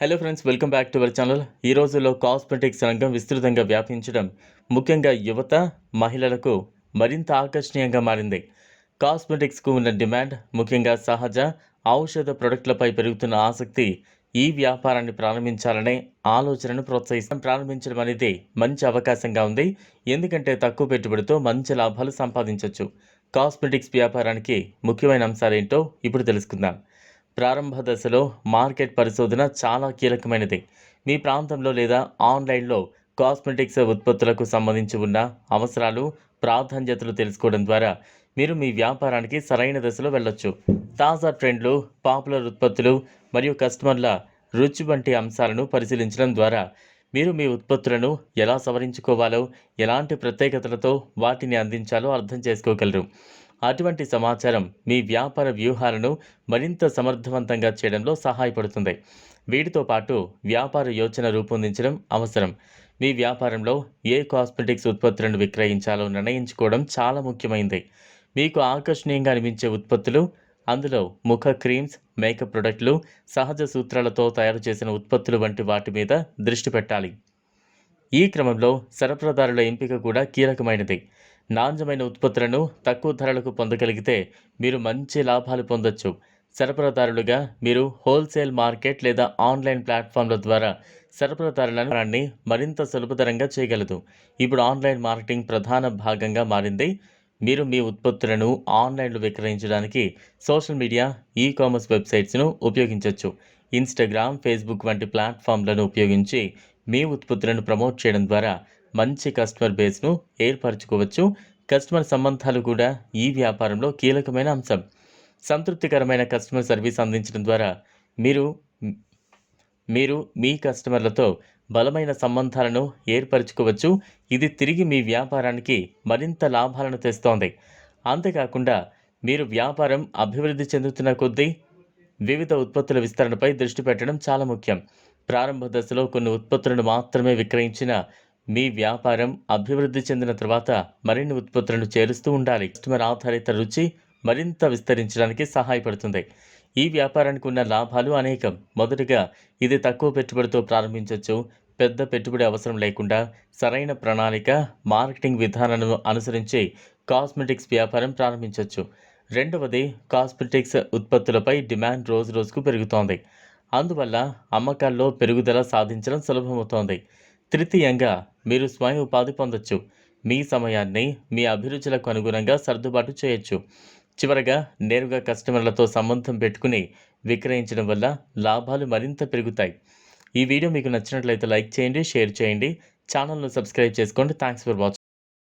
Hello friends welcome back to our channel ఈ రోజుల్లో cosmetics రంగం విస్తృతంగా వ్యాపించడం ముఖ్యంగా యువత మహిళలకు మరింత ఆకర్షణీయంగా మారింది. కాస్మెటిక్స్కు ఉన్న డిమాండ్ ముఖ్యంగా సహజ ఔషధ ప్రొడక్ట్లపై పెరుగుతున్న ఆసక్తి ఈ వ్యాపారాన్ని ప్రారంభించాలనే ఆలోచనను ప్రోత్సహిస్తాం. ప్రారంభించడం అనేది మంచి అవకాశంగా ఉంది. ఎందుకంటే తక్కువ పెట్టుబడితో మంచి లాభాలు సంపాదించవచ్చు కాస్మెటిక్స్ వ్యాపారానికి ముఖ్యమైన అంశాలు ఏంటో ఇప్పుడు తెలుసుకుందాం. ప్రారంభ దశలో మార్కెట్ పరిశోధన చాలా కీలకమైనది. మీ ప్రాంతంలో లేదా ఆన్లైన్లో కాస్మెటిక్స్ ఉత్పత్తులకు సంబంధించి ఉన్న అవసరాలు ప్రాధాన్యతలు తెలుసుకోవడం ద్వారా మీరు మీ వ్యాపారానికి సరైన దశలో వెళ్ళొచ్చు. తాజా ట్రెండ్లు పాపులర్ ఉత్పత్తులు మరియు కస్టమర్ల రుచి వంటి అంశాలను పరిశీలించడం ద్వారా మీరు మీ ఉత్పత్తులను ఎలా సవరించుకోవాలో ఎలాంటి ప్రత్యేకతలతో వాటిని అందించాలో అర్థం చేసుకోగలరు. అటువంటి సమాచారం మీ వ్యాపార వ్యూహాలను మరింత సమర్థవంతంగా చేయడంలో సహాయపడుతుంది. వీటితో పాటు వ్యాపార యోచన రూపొందించడం అవసరం. మీ వ్యాపారంలో ఏ కాస్మెటిక్స్ ఉత్పత్తులను విక్రయించాలో నిర్ణయించుకోవడం చాలా ముఖ్యమైనది మీకు ఆకర్షణీయంగా అనిపించే ఉత్పత్తులు అందులో ముఖ క్రీమ్స్ మేకప్ ప్రొడక్ట్లు సహజ సూత్రాలతో తయారు చేసిన ఉత్పత్తులు వంటి వాటి మీద దృష్టి పెట్టాలి. ఈ క్రమంలో సరఫరాదారుల ఎంపిక కూడా కీలకమైనది. నాణ్యమైన ఉత్పత్తులను తక్కువ ధరలకు పొందగలిగితే మీరు మంచి లాభాలు పొందొచ్చు. సరఫరాదారులుగా మీరు హోల్సేల్ మార్కెట్ లేదా ఆన్లైన్ ప్లాట్ఫామ్ల ద్వారా సరఫరాదారులను మరింత సులభతరంగా చేయగలదు. ఇప్పుడు ఆన్లైన్ మార్కెటింగ్ ప్రధాన భాగంగా మారింది. మీరు మీ ఉత్పత్తులను ఆన్లైన్లో విక్రయించడానికి సోషల్ మీడియా ఈ కామర్స్ వెబ్సైట్స్ను ఉపయోగించవచ్చు ఇన్స్టాగ్రామ్ ఫేస్బుక్ వంటి ప్లాట్ఫామ్లను ఉపయోగించి మీ ఉత్పత్తులను ప్రమోట్ చేయడం ద్వారా మంచి కస్టమర్ బేస్ను ఏర్పరచుకోవచ్చు. కస్టమర్ సంబంధాలు కూడా ఈ వ్యాపారంలో కీలకమైన అంశం. సంతృప్తికరమైన కస్టమర్ సర్వీస్ అందించడం ద్వారా మీరు మీరు మీ కస్టమర్లతో బలమైన సంబంధాలను ఏర్పరచుకోవచ్చు. ఇది తిరిగి మీ వ్యాపారానికి మరింత లాభాలను తెస్తోంది. అంతేకాకుండా మీరు వ్యాపారం అభివృద్ధి చెందుతున్న కొద్దీ వివిధ ఉత్పత్తుల విస్తరణపై దృష్టి పెట్టడం చాలా ముఖ్యం. ప్రారంభ దశలో కొన్ని ఉత్పత్తులను మాత్రమే విక్రయించిన మీ వ్యాపారం అభివృద్ధి చెందిన తర్వాత మరిన్ని ఉత్పత్తులను చేరుస్తూ ఉండాలి. కస్టమర్ ఆధారిత రుచి మరింత విస్తరించడానికి సహాయపడుతుంది. ఈ వ్యాపారానికి ఉన్న లాభాలు అనేకం. మొదటిగా ఇది తక్కువ పెట్టుబడితో ప్రారంభించవచ్చు పెద్ద పెట్టుబడి అవసరం లేకుండా సరైన ప్రణాళిక మార్కెటింగ్ విధానాలను అనుసరించి కాస్మెటిక్స్ వ్యాపారం ప్రారంభించవచ్చు రెండవది కాస్మెటిక్స్ ఉత్పత్తులపై డిమాండ్ రోజు రోజుకు పెరుగుతోంది. అందువల్ల అమ్మకాల్లో పెరుగుదల సాధించడం సులభమవుతోంది. తృతీయంగా మీరు స్వయం ఉపాధి పొందొచ్చు. మీ సమయాన్ని మీ అభిరుచులకు అనుగుణంగా సర్దుబాటు చేయొచ్చు. చివరగా నేరుగా కస్టమర్లతో సంబంధం పెట్టుకుని విక్రయించడం వల్ల లాభాలు మరింత పెరుగుతాయి. ఈ వీడియో మీకు నచ్చినట్లయితే లైక్ చేయండి షేర్ చేయండి. ఛానల్ను సబ్స్క్రైబ్ చేసుకోండి. Thanks for watching